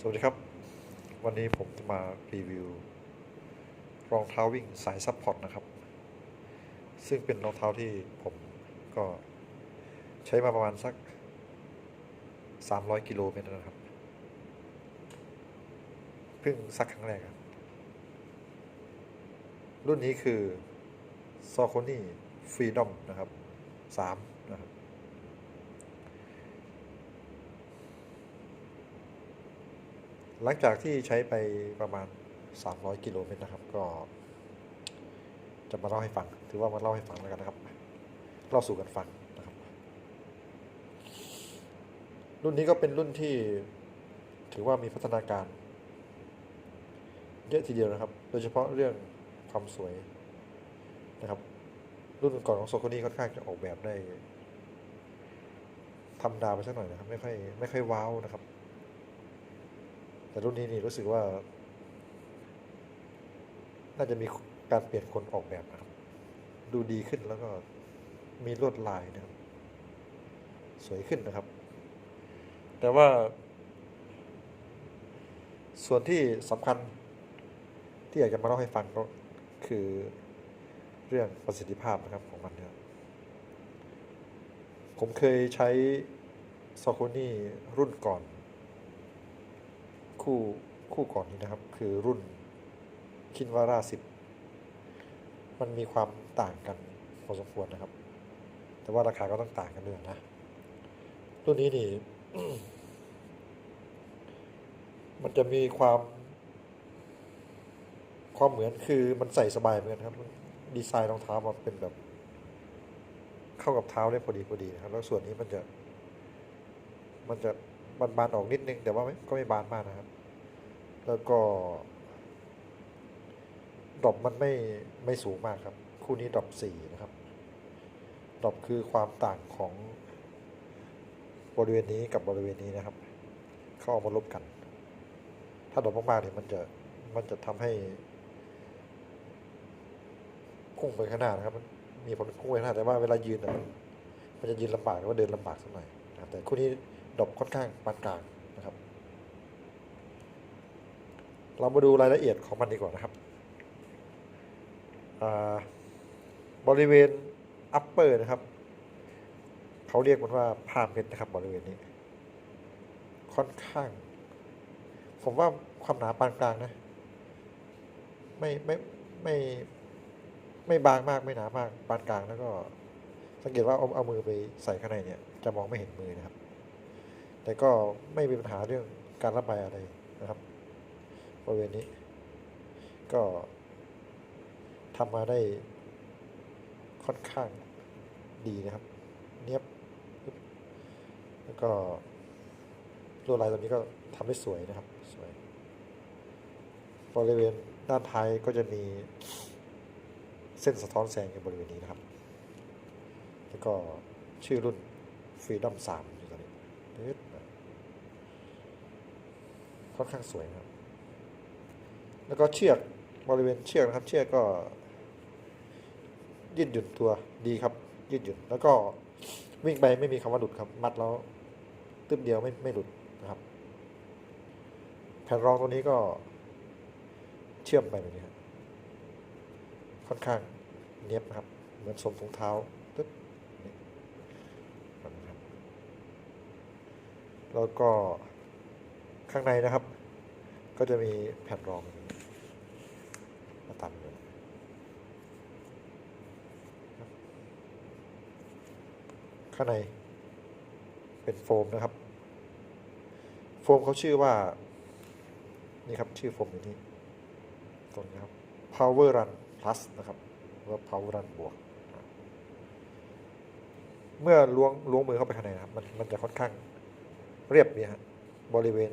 สวัสดีครับ วันนี้ผมจะมารีวิว รองเท้าวิ่งสายซัพพอร์ตนะครับ ซึ่งเป็นรองเท้าที่ผมก็ใช้มาประมาณสัก 300 กิโลเมตรนะครับ เพิ่งซักครั้งแรกครับ รุ่นนี้คือ s o c o n y Freedom นะครับ 3 นะครับ หลังจากที่ใช้ไปประมาณ 300 กิโลเมตรนะครับ ก็ จะมาเล่าให้ฟัง ถือว่ามาเล่าให้ฟังแล้วกันนะครับเล่าสู่กันฟังนะครับ รุ่นนี้ก็เป็นรุ่นที่ถือว่ามีพัฒนาการ เยอะทีเดียวนะครับ โดยเฉพาะเรื่องความสวยนะครับ รุ่นก่อนของโซโคนี่ค่อนข้างจะออกแบบได้ธรรมดาไปสักหน่อยนะครับ ไม่ค่อยไม่ค่อยว้าวนะครับ แต่รุ่นนี้นี่รู้สึกว่า น่าจะมีการเปลี่ยนคนออกแบบนะครับ ดูดีขึ้นแล้วก็มีลวดลายนะครับ สวยขึ้นนะครับ แต่ว่า ส่วนที่สำคัญที่อยากจะมาเล่าให้ฟังก็คือเรื่องประสิทธิภาพนะครับของมันเนะครับผมเคยใช้ซอโคนี่รุ่นก่อน คู่คู่ก่อนนี้นะครับ คือรุ่นคินวาร่าสิบมันมีความต่างกันพอสมควรนะครับ แต่ว่าราคาก็ต้องต่างกันด้วยนะ รุ่นนี้นี่มันจะมีความ ความเหมือนคือมันใส่สบายเหมือนกันครับ ดีไซน์รองเท้ามันเป็นแบบ เข้ากับเท้าได้พอดีพอดีนะครับ แล้วส่วนนี้มันจะ มันจะบานๆออกนิดนึง แต่ว่าไม่ก็ไม่บานมากนะครับ แล้วก็ดรอปมันไม่ไม่สูงมากครับ คู่นี้ดรอปสี่นะครับดรอปคือความต่างของบริเวณนี้กับบริเวณนี้นะครับ เข้าเอามาลบกัน ถ้าดรอปมากๆเนี่ยมันจะมันจะทำให้พุ่งไปข้างหน้านะครับ มันมีผลพุ่งไปข้างหน้าแต่ว่าเวลายืนน่ะมันมันจะยืนลำบากหรือว่าเดินลำบากสักหน่อยนะครับแต่คู่นี้ดรอปค่อนข้างปานกลางนะครับ เรามาดูรายละเอียดของมันดีกว่านะครับ บริเวณ upper นะครับ เขาเรียกมันว่าผ้าเม็ดนะครับ บริเวณนี้ ค่อนข้าง ผมว่าความหนาปานกลางนะ ไม่ไม่ไม่ไม่บางมากไม่หนามากปานกลางแล้วก็ สังเกตว่าเอาเอามือไปใส่ข้างในเนี่ย จะมองไม่เห็นมือนะครับ แต่ก็ไม่มีปัญหาเรื่องการระบายอะไรนะครับ ริเวณนี้ ก็ทำมาได้ค่อนข้างดีนะครับ เนียบ แล้วก็ลวดลายตัวนี้ก็ทำได้สวยนะครับ สวย บริเวณด้านท้ายก็จะมีเส้นสะท้อนแสงอยู่บริเวณนี้นะครับ แล้วก็ชื่อรุ่น Freedom 3อยู่ตรงนี้ค่อนข้างสวยนะครับ แล้วก็เชือกบริเวณเชือกนะครับ เชือกก็ยืดหยุ่นตัวดีครับ ยืดหยุ่นแล้วก็วิ่งไปไม่มีคำว่าหลุดครับ มัดแล้วตึ๊บเดียวไม่ไม่หลุดนะครับ แผ่นรองตัวนี้ก็เชื่อมไปแบบนี้ครับค่อนข้างเนียบนะครับ เหมือนสมถุงเท้าตึ๊บนี่แบบนี้ครับแล้วก็ข้างในนะครับ ก็จะมีแผ่นรองอย่างนี้มาตัดเลย ข้างในเป็นโฟมนะครับ โฟมเขาชื่อว่า นี่ครับชื่อโฟมอยู่นี่ตรงนี้ครับ power run plus นะครับหรือว่า power run บวก เมื่อล้วงล้วงมือเข้าไปข้างในนะครับ มันมันจะค่อนข้างเรียบเนี่ยฮะบริเวณ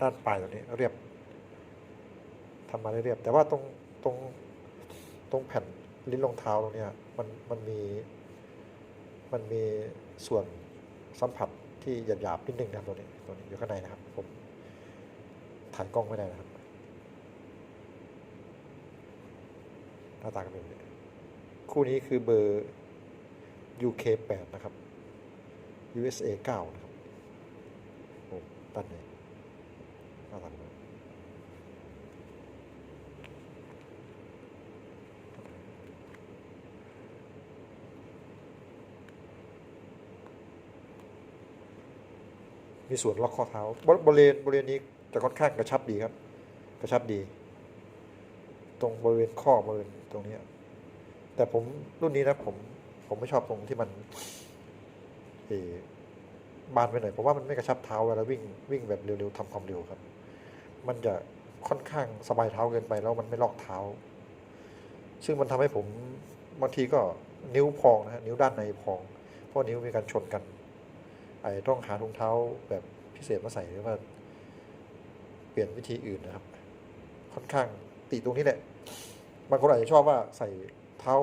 ด้านปลายตรงนี้เรียบทำมาได้เรียบแต่ว่าตรงตรงตรงแผ่นลิ้นรองเท้าตรงเนี้ยมันมันมี มันมีส่วนสัมผัสที่หยาบๆนิดนึงนะครับตัวนี้ตัวนี้อยู่ข้างในนะครับผมถ่ายกล้องไม่ได้นะครับหน้าตาก็เป็นแบบนี้คู่นี้คือเบอร์ UK 8 นะครับ USA 9 นะครับโอ้ตันเลย มีส่วนล็อกข้อเท้าบบริเวณบริเวณนี้จะค่อนข้างกระชับดีครับ กระชับดี ตรงบริเวณข้อบริเวณตรงนี้ แต่ผมรุ่นนี้นะผมผมไม่ชอบตรงที่มันเออบานไปหน่อยเพราะว่ามันไม่กระชับเท้าเวลาวิ่งวิ่งแบบเร็วๆทำความเร็วครับ มันจะค่อนข้างสบายเท้าเกินไปแล้วมันไม่ล็อกเท้า ซึ่งมันทำให้ผมบางทีก็นิ้วพองนะฮะนิ้วด้านในพอง เพราะนิ้วมีการชนกัน ไอ้ต้องหาถุงเท้าแบบพิเศษมาใส่หรือว่า เปลี่ยนวิธีอื่นนะครับ ค่อนข้างติตรงนี้แหละบางคนอาจจะชอบว่าใส่เท้า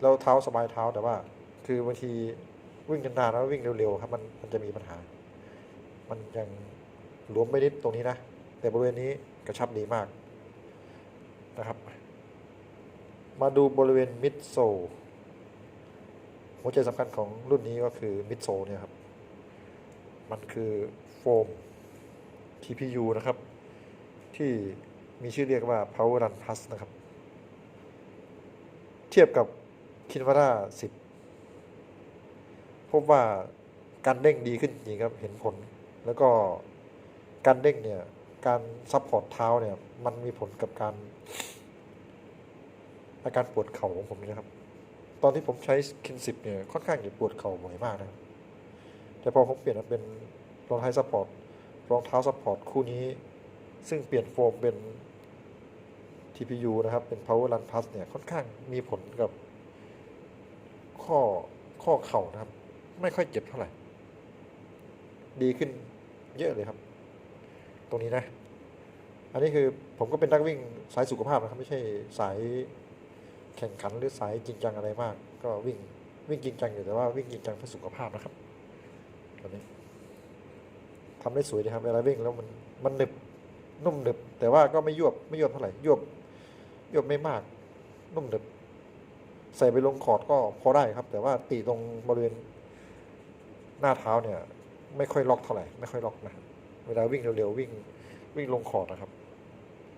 แล้วเท้าสบายเท้าแต่ว่า คือบางทีวิ่งนานๆแล้ววิ่งเร็วๆครับมันมันจะมีปัญหา มันยังหลวมไม่นิดตรงนี้นะ แต่บริเวณนี้กระชับดีมากนะครับ มาดูบริเวณมิดโซหัวใจสำคัญของรุ่นนี้ก็คือมิดโซเนี่ยครับ มันคือโฟม TPU นะครับ ที่มีชื่อเรียกว่า Power Run Plus นะครับ เทียบกับ k i n v a r a 10 พบว่าการเด้งดีขึ้นจริงครับ เห็นผล แล้วก็การเด้งเนี่ย การซัพพอร์ตเท้าเนี่ย มันมีผลกับการ อาการปวดเข่าของผมนะครับ ตอนที่ผมใช้คินสิบเนี่ย ค่อนข้างจะปวดเข่าบ่อยมากนะครับ แต่พอผมเปลี่ยนมาเป็นรองเท้าซัพพอร์ตรองเท้าซัพพอร์ตคู่นี้ ซึ่งเปลี่ยนโฟมเป็น TPU นะครับ เป็น Power Run Plus เนี่ย ค่อนข้างมีผลกับ ข้อข้อเข่านะครับ ไม่ค่อยเจ็บเท่าไหร่ ดีขึ้นเยอะเลยครับ ตรงนี้นะ อันนี้คือผมก็เป็นนักวิ่งสายสุขภาพนะครับ ไม่ใช่สายแข่งขันหรือสายจริงจังอะไรมาก ก็วิ่งวิ่งจริงจังอยู่แต่ว่าวิ่งจริงจังเพื่อสุขภาพนะครับ ตัวนี้ทำได้สวยดีครับเวลาวิ่งแล้วมันมันหนึบนุ่มหนึบ แต่ว่าก็ไม่ยวบไม่ยวบเท่าไหร่ยวบยวบไม่มาก นุ่มหนึบ ใส่ไปลงคอร์ดก็พอได้ครับ แต่ว่าตีตรงบริเวณหน้าเท้าเนี่ย ไม่ค่อยล็อกเท่าไหร่ไม่ค่อยล็อกนะเวลาวิ่งเร็วๆวิ่งวิ่งลงคอร์ดนะครับ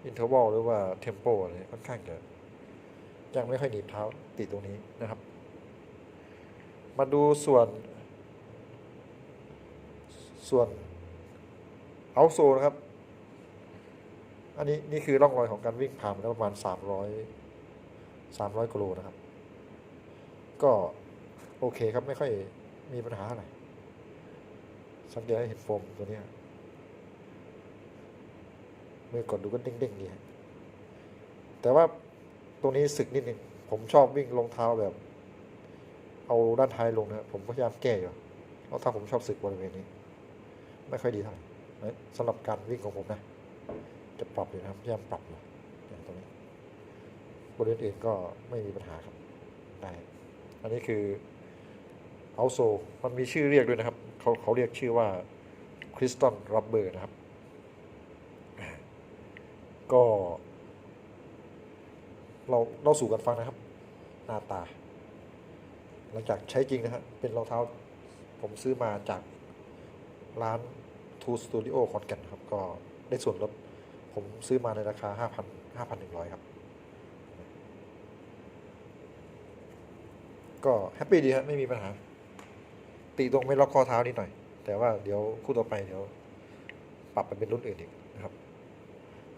อินเทอร์วอลหรือว่าเทมโปอะไรค่อนข้างจะยังไม่ค่อยหนีบเท้าติดตรงนี้นะครับ มาดูส่วน ส่วนเอาโซนะครับ อันนี้นี่คือร่องรอยของการวิ่งผ่านประมาณสามร้อยสามร้อยกิโลนะครับ ก็โอเคครับไม่ค่อยมีปัญหาอะไรสังเกตให้เห็นโฟมตัวนี้เมื่อกดดูก็เด้งๆดีฮะแต่ว่าตรงนี้สึกนิดนึงผมชอบวิ่งรองเท้าแบบ เอาด้านท้ายลงนะผมพยายามแก้อยู่เพรองเท้าผมชอบสึกบริเวณนี้ ไม่ค่อยดีเท่าไหร่สำหรับการวิ่งของผมนะ จะปรับอยู่นะครับพยายามปรับอยู่เนี่ยตรงนี้บริเวณอื่นก็ไม่มีปัญหาครับได้อันนี้คือเอาโซมันมีชื่อเรียกด้วยนะครับเขาเขาเรียกชื่อว่าคริสตัลรับเบอร์นะครับ ก็ เราเราสู่กันฟังนะครับ หน้าตา หลังจากใช้จริงนะฮะเป็นรองเท้าผมซื้อมาจาก ร้านทูสตูดิโอขอนแก่นครับ ก็ได้ส่วนลดผมซื้อมาในราคา 5,000 5,100 ครับ ก็แฮปปี้ดีครับไม่มีปัญหา ตีตรงไม่ล็อกข้อเท้านิดหน่อย แต่ว่าเดี๋ยวคู่ต่อไปเดี๋ยว ปรับไปเป็นรุ่นอื่นอีกนะครับ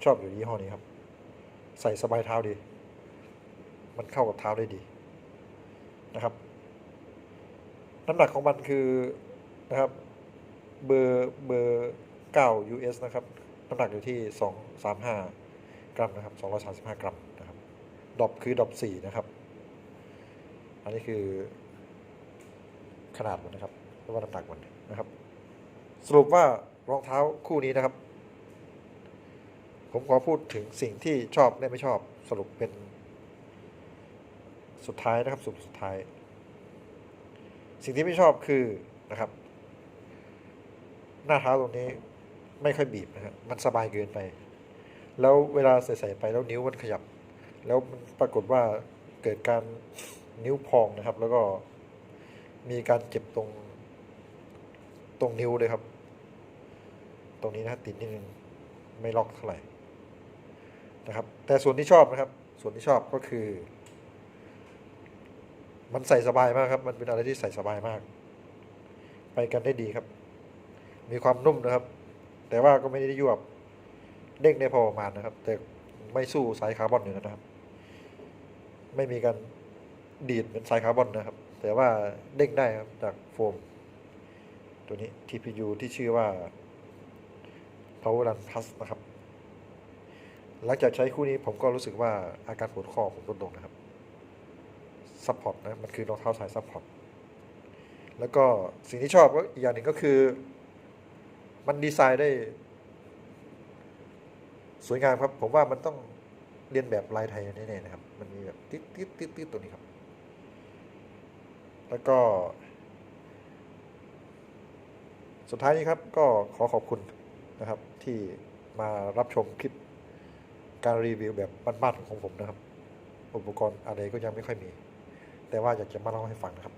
ชอบอยู่ยี่ห้อนี้ครับ ใส่สบายเท้าดี มันเข้ากับเท้าได้ดีนะครับ น้ำหนักของมันคือนะครับ เบอร์เบอร์9 US นะครับ น้ำหนักอยู่ที่235กรัมนะครับ235กรัมนะครับดอปคือดรอป4นะครับ อันนี้คือขนาดมันนะครับหรือว่าน้ำหนักมันนะครับ สรุปว่ารองเท้าคู่นี้นะครับ ผมขอพูดถึงสิ่งที่ชอบและไม่ชอบสรุปเป็น สุดท้ายนะครับสรุปสุดท้าย สิ่งที่ไม่ชอบคือนะครับ หน้าเท้าตรงนี้ไม่ค่อยบีบนะฮะมันสบายเกินไป แล้วเวลาใส่ๆไปแล้วนิ้วมันขยับ แล้วมันปรากฏว่าเกิดการนิ้วพองนะครับ แล้วก็มีการเจ็บตรงตรงนิ้วเลยครับ ตรงนี้นะติดนิดนึงไม่ล็อกเท่าไหร่นะครับ แต่ส่วนที่ชอบนะครับ ส่วนที่ชอบก็คือ มันใส่สบายมากครับ มันเป็นอะไรที่ใส่สบายมาก ไปกันได้ดีครับ มีความนุ่มนะครับ แต่ว่าก็ไม่ได้ยวบเด้งได้พอประมาณนะครับ แต่ไม่สู้สายคาร์บอนอยู่นะครับ ไม่มีการดีดเหมือนสายคาร์บอนนะครับ แต่ว่าเด้งได้ครับจากโฟม ตัวนี้ TPU ที่ชื่อว่า Power Run Plus นะครับ หลังจากใช้คู่นี้ผมก็รู้สึกว่าอาการปวดข้อผมลดลงนะครับซัพพอร์ตนะ มันคือรองเท้าสายซัพพอร์ตแล้วก็สิ่งที่ชอบก็อีกอย่างหนึ่งก็คือ มันดีไซน์ได้ สวยงามครับ ผมว่ามันต้องเรียนแบบลายไทยแน่ๆนะครับ มันมีแบบติดติดติดติดตัวนี้ครับ แล้วก็ สุดท้ายนี้ครับก็ขอขอบคุณนะครับ ที่มารับชมคลิปการรีวิวแบบบ้านๆของผมนะครับ อุปกรณ์อะไรก็ยังไม่ค่อยมี แต่ว่าอยากจะมาเล่าให้ฟังนะครับ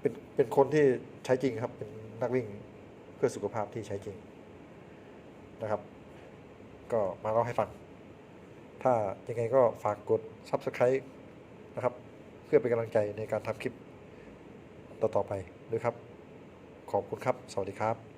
เป็นเป็นคนที่ใช้จริงครับ เป็นนักวิ่ง พื่อสุขภาพที่ใช้จริงนะครับ ก็มาเล่าให้ฟัง ถ้ายังไงก็ฝากกด Subscribe นะครับ เพื่อเป็นกำลังใจในการทำคลิปต่อๆไปด้วยครับ ขอบคุณครับ สวัสดีครับ